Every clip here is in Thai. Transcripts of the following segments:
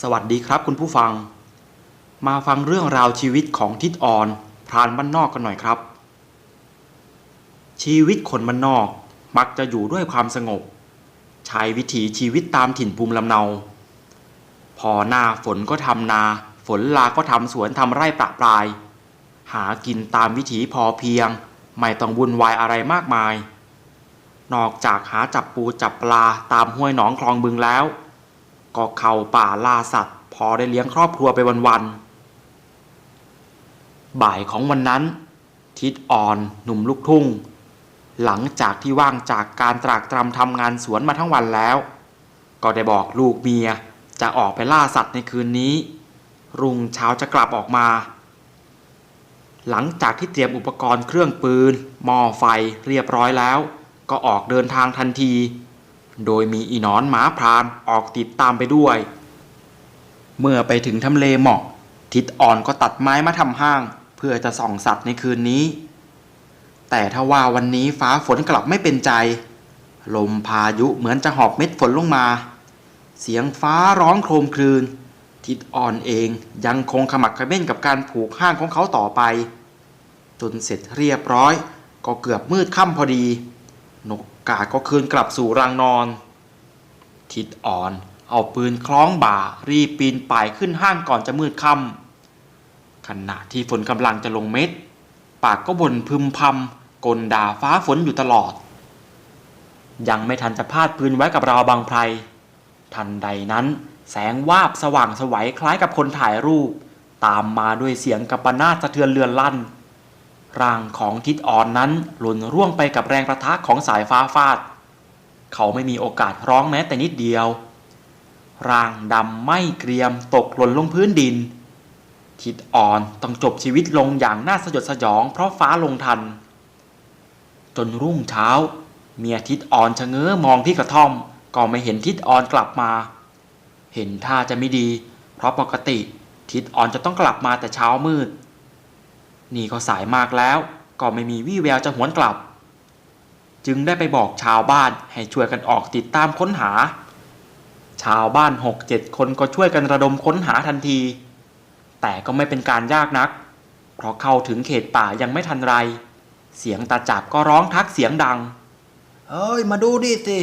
สวัสดีครับคุณผู้ฟัง มาฟังเรื่องราวชีวิตของทิดอ่อนพรานบ้านนอกกันหน่อยครับ ชีวิตคนบ้านนอกมักจะอยู่ด้วยความสงบ ใช้วิถีชีวิตตามถิ่นภูมิลำเนา พอหน้าฝนก็ทำนา ฝนลาก็ทำสวนทำไร่ประปราย หากินตามวิถีพอเพียง ไม่ต้องวุ่นวายอะไรมากมาย นอกจากหาจับปูจับปลาตามห้วยหนองคลองบึงแล้ว ก็เข้าป่าล่าสัตว์ พอได้เลี้ยงครอบครัวไปวันๆ บ่ายของวันนั้น ทิดอ่อนหนุ่มลูกทุ่ง หลังจากที่ว่างจากการตรากตรำทำงานสวนมาทั้งวันแล้ว ก็ได้บอกลูกเมียจะออกไปล่าสัตว์ในคืนนี้ รุ่งเช้าจะกลับออกมา หลังจากที่เตรียมอุปกรณ์เครื่องปืนหม้อไฟเรียบร้อยแล้ว ก็ออกเดินทางทันที โดยมีอีนอนหมาพรานออกติดตามไปด้วย เมื่อไปถึงทำเลหมอกทิดอ่อนก็ตัดไม้มาทำห้าง เพื่อจะส่องสัตว์ในคืนนี้ แต่ถ้าว่าวันนี้ฟ้าฝนกลับไม่เป็นใจ ลมพายุเหมือนจะหอบเม็ดฝนลงมา เสียงฟ้าร้องโครมคลืน ทิดอ่อนเองยังคงขมักเขม้นกับการผูกห้างของเขาต่อไป จนเสร็จเรียบร้อย ก็เกือบมืดค่ำพอดี นก กาดก็คืนกลับสู่รังนอน ทิดอ่อนเอาปืนคล้องบ่ารีบปีนป่ายขึ้นห้างก่อนจะมืดค่ำขณะที่ฝนกำลังจะลงเม็ด ปากก็บ่นพึมพำกลด่าฟ้าฝนอยู่ตลอด ยังไม่ทันจะพาดปืนไว้กับราวบางไพรทันใดนั้นแสงวาบสว่างสวัยคล้ายกับคนถ่ายรูป ตามมาด้วยเสียงกัปนาตสะเทือนเลือนลั่น ร่างของทิดอ่อนนั้นหล่นร่วงไปกับแรงประทะของสายฟ้าฟาด เขาไม่มีโอกาสร้องแม้แต่นิดเดียว ร่างดำไม่เกรียมตกหล่นลงพื้นดิน ทิดอ่อนต้องจบชีวิตลงอย่างน่าสยดสยองเพราะฟ้าลงทัน จนรุ่งเช้า เมียทิดอ่อนชะเง้อมองที่กระท่อม ก็ไม่เห็นทิดอ่อนกลับมา เห็นท่าจะไม่ดี เพราะปกติทิดอ่อนจะต้องกลับมาแต่เช้ามืด นี่ก็สายมากแล้วก็ไม่มีวี่แววจะหวนกลับ จึงได้ไปบอกชาวบ้านให้ช่วยกันออกติดตามค้นหา ชาวบ้านหกเจ็ดคนก็ช่วยกันระดมค้นหาทันที แต่ก็ไม่เป็นการยากนัก เพราะเข้าถึงเขตป่ายังไม่ทันไร เสียงตาจับก็ร้องทักเสียงดังเอ้ย มาดูดิสิ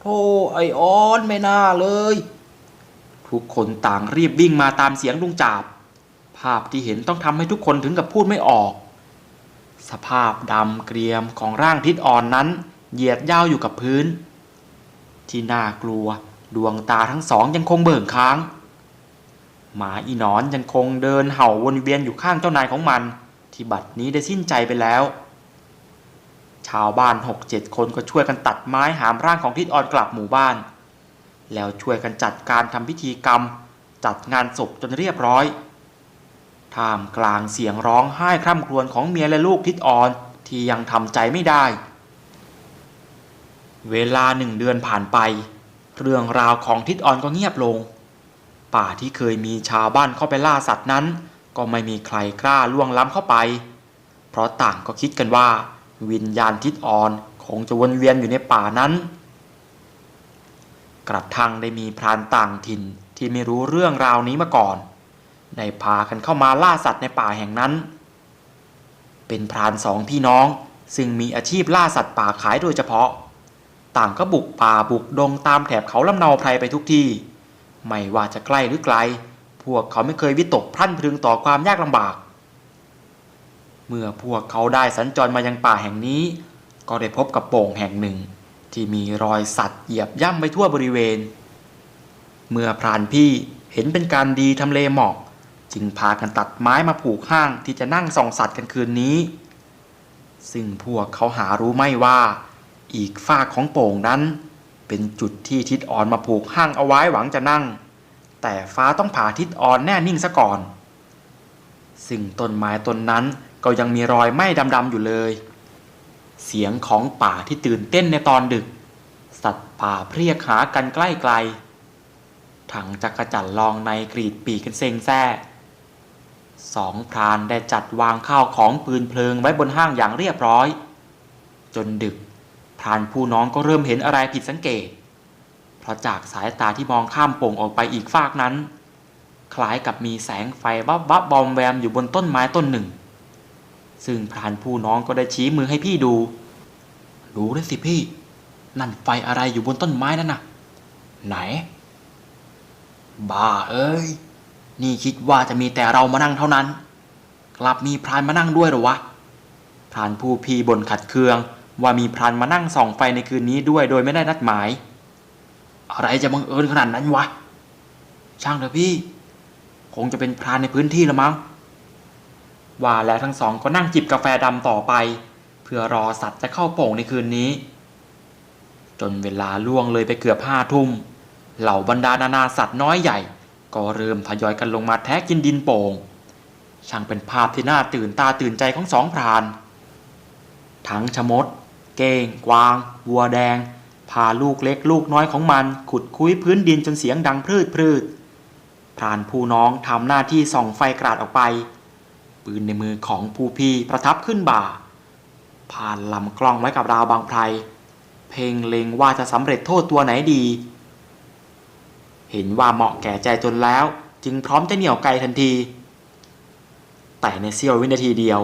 โธ่ไอออนไม่น่าเลย ทุกคนต่างรีบวิ่งมาตามเสียงลุงจาบ ภาพที่เห็นต้องทำให้ทุกคนถึงกับพูดไม่ออก สภาพดำเกรียมของร่างทิศอ่อนนั้น เหยียดย่าวอยู่กับพื้น ที่น่ากลัวดวงตาทั้งสองยังคงเบิ่งค้าง หมาอีนอนยังคงเดินเห่าวนเวียนอยู่ข้างเจ้านายของมัน ที่บัดนี้ได้สิ้นใจไปแล้ว ชาวบ้านหกเจ็ดคนก็ช่วยกันตัดไม้หามร่างของทิศอ่อนกลับหมู่บ้าน แล้วช่วยกันจัดการทำพิธีกรรม จัดงานศพจนเรียบร้อย ท่ามกลางเสียงร้องไห้คร่ำครวญของเมียและลูกทิศอ่อนที่ยังทำใจไม่ได้ เวลาหนึ่งเดือนผ่านไป เรื่องราวของทิศอ่อนก็เงียบลง ป่าที่เคยมีชาวบ้านเข้าไปล่าสัตว์นั้น ก็ไม่มีใครกล้าล่วงล้ำเข้าไป เพราะต่างก็คิดกันว่า วิญญาณทิศอ่อนคงจะวนเวียนอยู่ในป่านั้น กระทั่งได้มีพรานต่างถิ่นที่ไม่รู้เรื่องราวนี้มาก่อน ได้พากันเข้ามาล่าสัตว์ในป่าแห่งนั้น เป็นพรานสองพี่น้อง ซึ่งมีอาชีพล่าสัตว์ป่าขายโดยเฉพาะ ต่างก็บุกป่าบุกดงตามแถบเขาลำเนาไพรไปทุกที่ ไม่ว่าจะใกล้หรือไกล พวกเขาไม่เคยวิตกพรั่นพรึงต่อความยากลำบาก เมื่อพวกเขาได้สัญจรมายังป่าแห่งนี้ ก็ได้พบกับโป่งแห่งหนึ่ง ที่มีรอยสัตว์เหยียบย่ำไปทั่วบริเวณ เมื่อพรานพี่เห็นเป็นการดีทำเลเหมาะ จึงพากันตัดไม้มาผูกห้างที่จะนั่งส่องสัตว์กันคืนนี้ ซึ่งพวกเขาหารู้ไม่ว่า อีกฝ้ากของโป่งนั้น เป็นจุดที่ทิศอ่อนมาผูกห้างเอาไว้หวังจะนั่ง แต่ฟ้าต้องผ่าทิศอ่อนแน่นิ่งซะก่อน ซึ่งต้นไม้ต้นนั้นก็ยังมีรอยไหม้ดำๆอยู่เลย เสียงของป่าที่ตื่นเต้นในตอนดึก สัตว์ป่าเพรียกหากันใกล้ไกลถังจักรจันลองในกรีดปีกกันเซ็งแซ่ สองพรานได้จัดวางข้าวของปืนเพลิงไว้บนห้างอย่างเรียบร้อย จนดึกพรานผู้น้องก็เริ่มเห็นอะไรผิดสังเกต เพราะจากสายตาที่มองข้ามโป่งออกไปอีกฟากนั้น คล้ายกับมีแสงไฟวับวับบอมแวมอยู่บนต้นไม้ต้นหนึ่ง ซึ่งพรานผู้น้องก็ได้ชี้มือให้พี่ดูดูได้สิพี่ นั่นไฟอะไรอยู่บนต้นไม้นั่นน่ะ ไหน บ้าเอ้ย นี่คิดว่าจะมีแต่เรามานั่งเท่านั้น กลับมีพรานมานั่งด้วยหรอวะ พรานผู้พี่บ่นขัดเคือง ว่ามีพรานมานั่งส่องไฟในคืนนี้ด้วยโดยไม่ได้นัดหมาย อะไรจะบังเอิญขนาดนั้นวะ ช่างเถอะพี่ คงจะเป็นพรานในพื้นที่ละมั้ง ว่าแล้วทั้งสองก็นั่งจิบกาแฟดำต่อไป เพื่อรอสัตว์จะเข้าโป่งในคืนนี้ จนเวลาล่วงเลยไปเกือบห้าทุ่ม เหล่าบรรดานานาสัตว์น้อยใหญ่ ก็เริ่มทยอยกันลงมาแทะกินดินโป่ง ช่างเป็นภาพที่น่าตื่นตาตื่นใจของสองพราน ทั้งชมด เก้ง กวาง วัวแดง พาลูกเล็กลูกน้อยของมัน ขุดคุ้ยพื้นดินจนเสียงดังพรืดพรืดพรานผู้น้องทำหน้าที่ส่องไฟกราดออกไป ปืนในมือของผู้พี่ประทับขึ้นบ่า ผ่านลำกล้องไว้กับราวบางไพร เพ่งเล็งว่าจะสำเร็จโทษตัวไหนดี เห็นว่าเหมาะแก่ใจจนแล้ว จึงพร้อมจะเหนี่ยวไกลทันที แต่ในเสี้ยววินาทีเดียว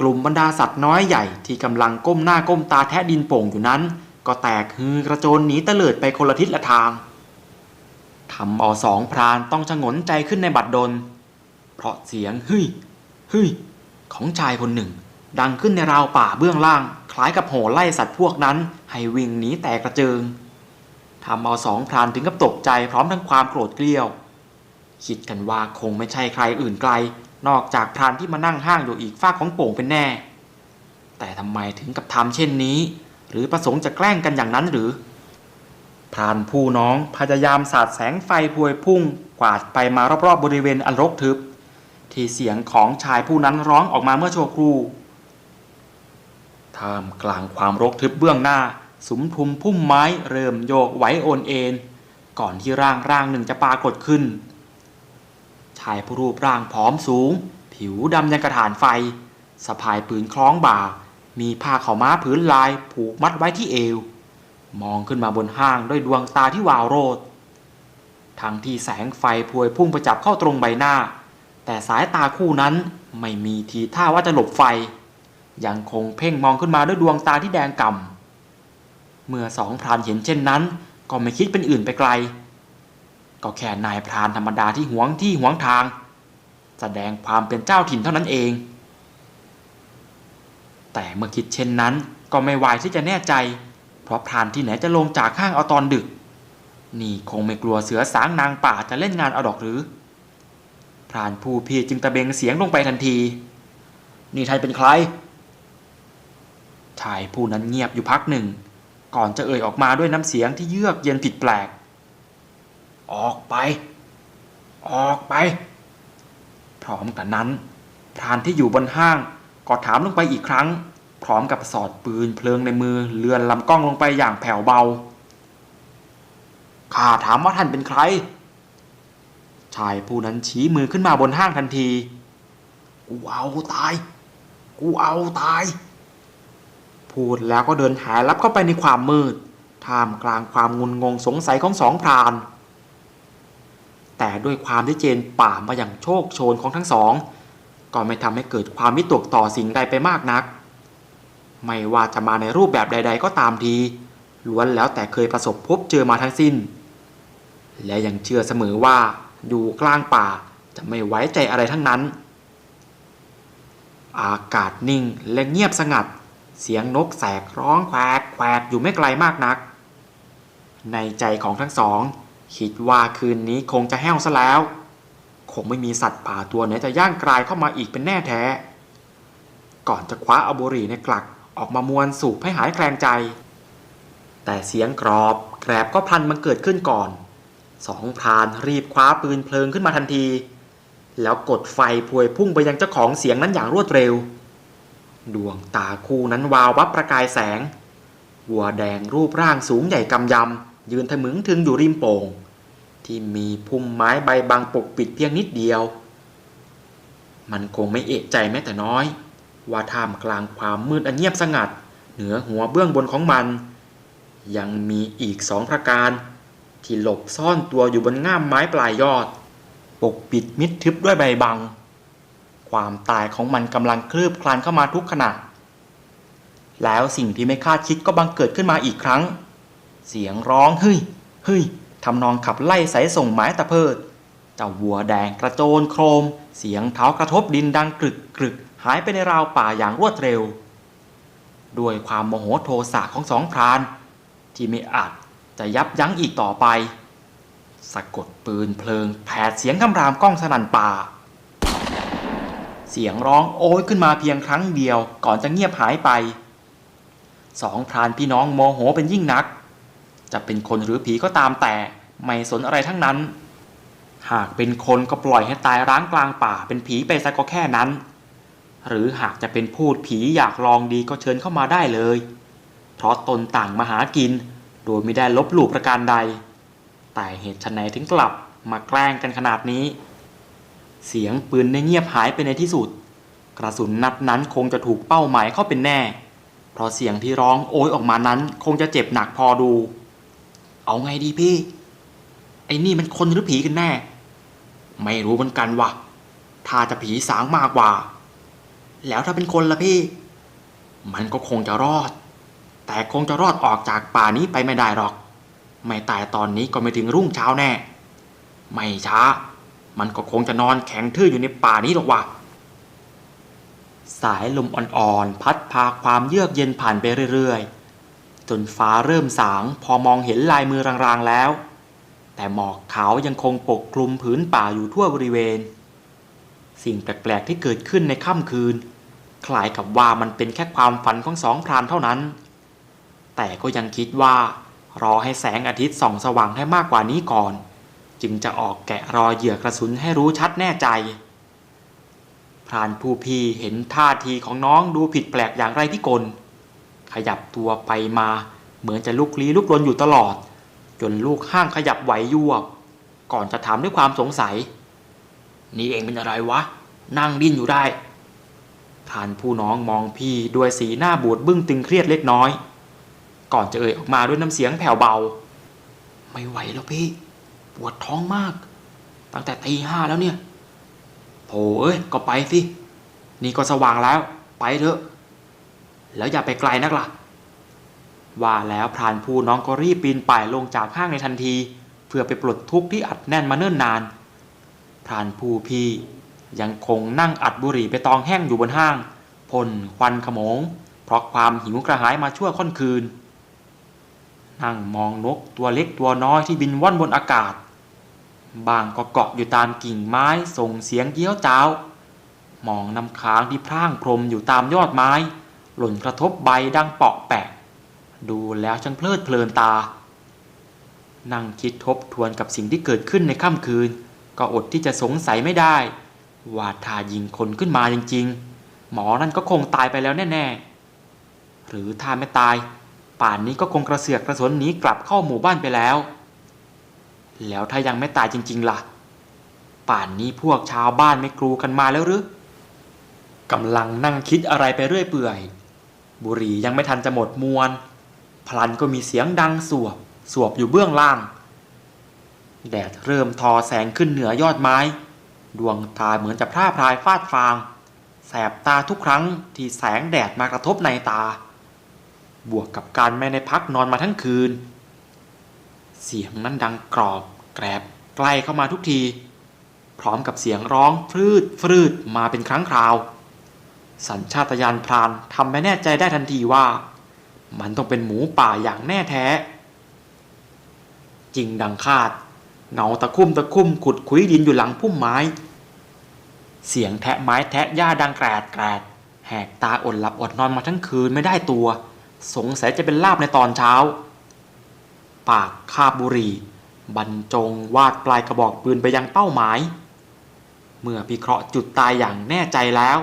กลุ่มบรรดาสัตว์น้อยใหญ่ที่กำลังก้มหน้าก้มตาแทะดินโป่งอยู่นั้น ก็แตกฮือกระโจนหนีเตลิดไปคนละทิศละทางทำเอาสองพรานต้องชะงนใจขึ้นในบัดดล เพราะเสียงเฮ้ยเฮ้ยของชายคนหนึ่ง ดังขึ้นในราวป่าเบื้องล่าง คล้ายกับโห่ไล่สัตว์พวกนั้น ให้วิ่งหนีแตกกระเจิง ทำเอาสองพรานถึงกับตกใจพร้อมทั้งความโกรธเกลียว คิดกันว่าคงไม่ใช่ใครอื่นไกล นอกจากพรานที่มานั่งห้างอยู่อีกฝ้าของโป่งเป็นแน่ แต่ทำไมถึงกับทำเช่นนี้ หรือประสงค์จะแกล้งกันอย่างนั้นหรือพรานผู้น้องพยายามสาดแสงไฟพวยพุ่ง กวาดไปมารอบๆบริเวณอันรกทึบ ที่เสียงของชายผู้นั้นร้องออกมาเมื่อชั่วครู่ท่ามกลางความรกทึบเบื้องหน้า สุมทุมพุ่มไม้เริ่มโยกไหวโอนเอ็นก่อนที่ร่างร่างหนึ่งจะปรากฏขึ้น ชายผู้รูปร่างผอมสูง ผิวดำยังกระถานไฟสะพายปืนคล้องบ่า มีผ้าขาวม้าผืนลายผูกมัดไว้ที่เอว มองขึ้นมาบนห้างด้วยดวงตาที่วาวโรดทั้งที่แสงไฟพวยพุ่งไปจับเข้าตรงใบหน้า แต่สายตาคู่นั้นไม่มีทีท่าว่าจะหลบไฟ ยังคงเพ่งมองขึ้นมาด้วยดวงตาที่แดงก่ำ เมื่อสองพรานเห็นเช่นนั้น ก็ไม่คิดเป็นอื่นไปไกล ก็แค่นายพรานธรรมดาที่หวงที่หวงทาง แสดงความเป็นเจ้าถิ่นเท่านั้นเอง แต่เมื่อคิดเช่นนั้นก็ไม่ไหวที่จะแน่ใจ เพราะพรานที่ไหนจะลงจากข้างเอาตอนดึก นี่คงไม่กลัวเสือสางนางป่าจะเล่นงานเอาดอกหรือ พรานผู้พี่จึงตะเบงเสียงลงไปทันที นี่ท่านเป็นใครชายผู้นั้นเงียบอยู่พักหนึ่ง ก่อนจะเอ่ยออกมาด้วยน้ำเสียงที่เยือกเย็นผิดแปลก ออกไป ออกไป พร้อมกันนั้นพรานที่อยู่บนห้างก็ถามลงไปอีกครั้ง พร้อมกับสอดปืนเพลิงในมือเลื่อนลำกล้องลงไปอย่างแผ่วเบาข้าถามว่าท่านเป็นใคร ชายผู้นั้นชี้มือขึ้นมาบนห้างทันที กูเอาตาย กูเอาตาย พูดแล้วก็เดินหายลับเข้าไปในความมืด ท่ามกลางความงุนงงสงสัยของสองพราน แต่ด้วยความที่เจนป่ามาอย่างโชคโชนของทั้งสอง ก็ไม่ทำให้เกิดความวิตกต่อสิ่งใดไปมากนัก ไม่ว่าจะมาในรูปแบบใด ๆ ก็ตามที ล้วนแล้วแต่เคยประสบพบเจอมาทั้งสิ้น และยังเชื่อเสมอว่าอยู่กลางป่าจะไม่ไว้ใจอะไรทั้งนั้น อากาศนิ่งและเงียบสงัด เสียงนกแสกร้องแควกแควกอยู่ไม่ไกลมากนัก ในใจของทั้งสอง คิดว่าคืนนี้คงจะแห้วซะแล้ว คงไม่มีสัตว์ป่าตัวไหนจะย่างกลายเข้ามาอีกเป็นแน่แท้ ก่อนจะคว้าเอาบุหรี่ในกลักออกมามวนสูบให้หายแคลงใจ แต่เสียงกรอบแกรบก็พลันมันเกิดขึ้นก่อน สองพรานรีบคว้าปืนเพลิงขึ้นมาทันที แล้วกดไฟพวยพุ่งไปยังเจ้าของเสียงนั้นอย่างรวดเร็ว ดวงตาคู่นั้นวาววับประกายแสง วัวแดงรูปร่างสูงใหญ่กำยำ ยืนทะมึงถึงอยู่ริมโป่ง ที่มีพุ่มไม้ใบบังปกปิดเพียงนิดเดียว มันคงไม่เอะใจแม้แต่น้อย ว่าท่ามกลางความมืดอันเงียบสงัด เหนือหัวเบื้องบนของมัน ยังมีอีกสองประการ ที่หลบซ่อนตัวอยู่บนง่ามไม้ปลายยอด ปกปิดมิดทึบด้วยใบบัง ความตายของมันกำลังคลืบคลานเข้ามาทุกขณะ แล้วสิ่งที่ไม่คาดคิดก็บังเกิดขึ้นมาอีกครั้ง เสียงร้องเฮ้ยเฮ้ยทำนองขับไล่สายส่งไม้ตะเพิดเจ้าวัวแดงกระโจนโครม เสียงเท้ากระทบดินดังกรึกกรึกหายไปในราวป่าอย่างรวดเร็ว ด้วยความโมโหโทสะของสองพราน ที่ไม่อาจจะยับยั้งอีกต่อไป สะกดปืนเพลิงแผดเสียงคำรามก้องสนั่นป่า เสียงร้องโอยขึ้นมาเพียงครั้งเดียวก่อนจะเงียบหายไป สองพรานพี่น้องโมโหเป็นยิ่งนัก จะเป็นคนหรือผีก็ตามแต่ไม่สนอะไรทั้งนั้น หากเป็นคนก็ปล่อยให้ตายร้างกลางป่าเป็นผีไปซะก็แค่นั้น หรือหากจะเป็นพูดผีอยากลองดีก็เชิญเข้ามาได้เลย เพราะตนต่างมาหากิน โดยไม่ได้ลบหลู่ประการใด แต่เหตุไฉนถึงกลับมาแกล้งกันขนาดนี้ เสียงปืนได้เงียบหายไปในที่สุด กระสุนนัดนั้นคงจะถูกเป้าหมายเข้าเป็นแน่ เพราะเสียงที่ร้องโอยออกมานั้นคงจะเจ็บหนักพอดู เอาไงดีพี่ ไอ้นี่มันคนหรือผีกันแน่ ไม่รู้เหมือนกันวะถ้าจะผีสางมากกว่า แล้วถ้าเป็นคนละพี่ มันก็คงจะรอด แต่คงจะรอดออกจากป่านี้ไปไม่ได้หรอก ไม่ตายตอนนี้ก็ไม่ถึงรุ่งเช้าแน่ ไม่ช้า มันก็คงจะนอนแข็งทื่ออยู่ในป่านี้หรอกว่ะสายลมอ่อนๆ พัดพาความเยือกเย็นผ่านไปเรื่อยๆ จนฟ้าเริ่มสางพอมองเห็นลายมือรางๆแล้ว แต่หมอกขาวยังคงปกคลุมผืนป่าอยู่ทั่วบริเวณ สิ่งแปลกๆที่เกิดขึ้นในค่ำคืน คล้ายกับว่ามันเป็นแค่ความฝันของสองพรานเท่านั้น แต่ก็ยังคิดว่ารอให้แสงอาทิตย์ส่องสว่างให้มากกว่านี้ก่อน จึงจะออกแกะรอยเหยื่อกระสุนให้รู้ชัดแน่ใจ พรานผู้พี่เห็นท่าทีของน้องดูผิดแปลกอย่างไรพิกล ขยับตัวไปมาเหมือนจะลุกลี้ลุกลนอยู่ตลอด จนลูกห้างขยับไหวยวบ ก่อนจะถามด้วยความสงสัย นี่เองเป็นอะไรวะ นั่งดิ้นอยู่ได้พรานผู้น้องมองพี่ด้วยสีหน้าบูดบึ้งตึงเครียดเล็กน้อย ก่อนจะเอ่ยออกมาด้วยน้ำเสียงแผ่วเบา ไม่ไหวแล้วพี่ ปวดท้องมาก ตั้งแต่ตีห้าแล้วเนี่ยโถเอ้ยก็ไปสิ นี่ก็สว่างแล้ว ไปเถอะ แล้วอย่าไปไกลนักล่ะ ว่าแล้วพรานผู้น้องก็รีบปีนป่ายลงจากห้างในทันที เพื่อไปปลดทุกข์ที่อัดแน่นมาเนิ่นนานพรานผู้พี่ยังคงนั่งอัดบุหรี่ไปตองแห้งอยู่บนห้างพ่นควันขโมง เพราะความหิวกระหายมาชั่วค่อนคืน นั่งมองนกตัวเล็กตัวน้อยที่บินว่อนบนอากาศ บางก็เกาะอยู่ตามกิ่งไม้ส่งเสียงเกี้ยวจ้าวมองน้ำค้างที่พร่างพรมอยู่ตามยอดไม้ หล่นกระทบใบดังเปาะแปะ ดูแล้วช่างเพลิดเพลินตา นั่งคิดทบทวนกับสิ่งที่เกิดขึ้นในค่ำคืน ก็อดที่จะสงสัยไม่ได้ ว่าถ้ายิงคนขึ้นมาจริงๆ หมอนั่นก็คงตายไปแล้วแน่ๆ หรือถ้าไม่ตาย ป่านนี้ก็คงกระเสือกกระสนหนีกลับเข้าหมู่บ้านไปแล้ว แล้วถ้ายังไม่ตายจริง ๆล่ะ ป่านนี้พวกชาวบ้านไม่กรูกันมาแล้วหรือกำลังนั่งคิดอะไรไปเรื่อยเปื่อย บุหรี่ยังไม่ทันจะหมดมวน พลันก็มีเสียงดังสวบ สวบอยู่เบื้องล่าง แดดเริ่มทอแสงขึ้นเหนือยอดไม้ ดวงตาเหมือนจะพร่าพรายฟาดฟาง แสบตาทุกครั้งที่แสงแดดมากระทบในตา บวกกับการไม่ได้พักนอนมาทั้งคืน เสียงนั้นดังกรอบแกรบใกล้เข้ามาทุกที พร้อมกับเสียงร้องฟืดฟืดมาเป็นครั้งคราว สัญชาตญาณพรานทำให้แน่ใจได้ทันทีว่า มันต้องเป็นหมูป่าอย่างแน่แท้ จริงดังคาดเงาตะคุ่มตะคุ่มขุดคุยดินอยู่หลังพุ่มไม้ เสียงแทะไม้แทะหญ้าดังแกรดแกรดแหกตาอดหลับอดนอนมาทั้งคืนไม่ได้ตัว สงสัยจะเป็นลาบในตอนเช้า ปากคาบบุรีบรรจงวาดปลายกระบอกปืนไปยังเป้าหมาย เมื่อพิเคราะห์จุดตายอย่างแน่ใจแล้ว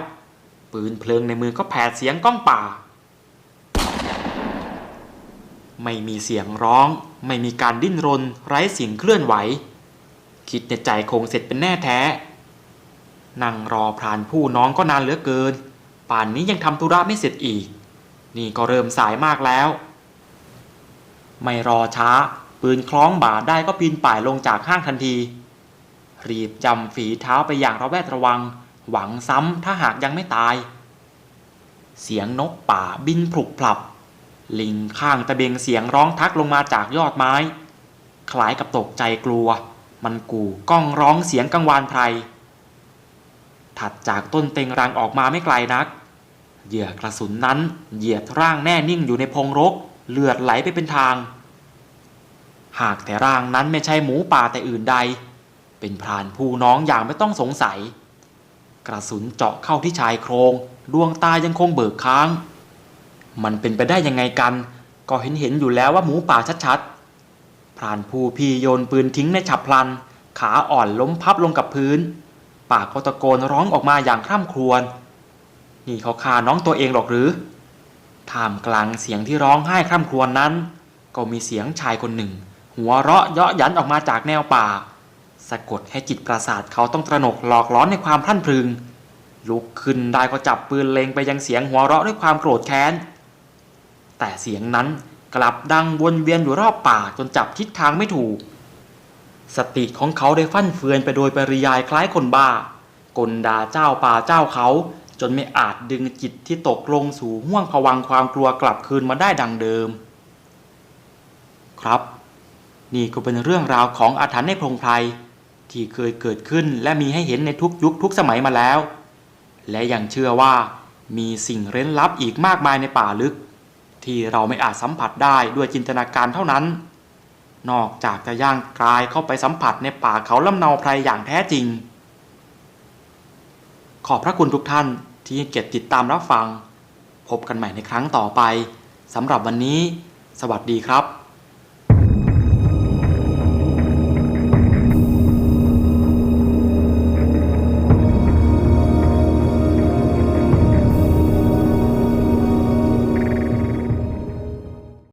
ปืนเพลิงในมือก็แผดเสียงก้องป่า ไม่มีเสียงร้อง ไม่มีการดิ้นรน ไร้สิ่งเคลื่อนไหว คิดในใจคงเสร็จเป็นแน่แท้ นั่งรอพรานผู้น้องก็นานเหลือเกิน ป่านนี้ยังทำธุระไม่เสร็จอีก นี่ก็เริ่มสายมากแล้ว ไม่รอช้า ปืนคล้องบ่าได้ก็ปีนป่ายลงจากห้างทันที รีบจำฝีเท้าไปอย่างระแวดระวัง หวังซ้ำถ้าหากยังไม่ตาย เสียงนกป่าบินพลุกพลับ ลิงข้างตะเบงเสียงร้องทักลงมาจากยอดไม้ คล้ายกับตกใจกลัว มันกู่ก้องร้องเสียงกังวานไพรถัดจากต้นเต็งรังออกมาไม่ไกลนัก เหยื่อกระสุนนั้นเหยียดร่างแน่นิ่งอยู่ในพงรก เลือดไหลไปเป็นทาง หากแต่ร่างนั้นไม่ใช่หมูป่าแต่อื่นใด เป็นพรานผู้น้องอย่างไม่ต้องสงสัย กระสุนเจาะเข้าที่ชายโครงดวงตายังคงเบิกค้าง มันเป็นไปได้ยังไงกัน ก็เห็นเห็นอยู่แล้วว่าหมูป่าชัดๆ พรานผู้พี่โยนปืนทิ้งในฉับพลัน ขาอ่อนล้มพับลงกับพื้น ปากก็ตะโกนร้องออกมาอย่างคร่ำครวญนี่เขาฆ่าน้องตัวเองหรอกหรือท่ามกลางเสียงที่ร้องไห้คร่ำครวญนั้น ก็มีเสียงชายคนหนึ่ง หัวเราะเยาะยันออกมาจากแนวป่า สะกดให้จิตประสาทเขาต้องตระหนกหลอกล้อนในความพลั่นพรึง ลุกขึ้นได้ก็จับปืนเล็งไปยังเสียงหัวเราะด้วยความโกรธแค้น แต่เสียงนั้นกลับดังวนเวียนอยู่รอบป่าจนจับทิศทางไม่ถูก สติของเขาได้ฟั่นเฟือนไปโดยปริยายคล้ายคนบ้ากลดาเจ้าป่าเจ้าเขาจนไม่อาจดึงจิตที่ตกลงสู่ห่วงผวังความกลัวกลับคืนมาได้ดังเดิม ครับ นี่ก็เป็นเรื่องราวของอาถรรพ์ในพงไพรที่เคยเกิดขึ้นและมีให้เห็นในทุกยุคทุกสมัยมาแล้ว และยังเชื่อว่ามีสิ่งเร้นลับอีกมากมายในป่าลึก ที่เราไม่อาจสัมผัสได้ด้วยจินตนาการเท่านั้น นอกจากจะย่างกลายเข้าไปสัมผัสในป่าเขาลำเนาไพรอย่างแท้จริง ขอบพระคุณทุกท่านที่เกียรติติดตามรับฟัง พบกันใหม่ในครั้งต่อไปสำหรับวันนี้ สวัสดีครับ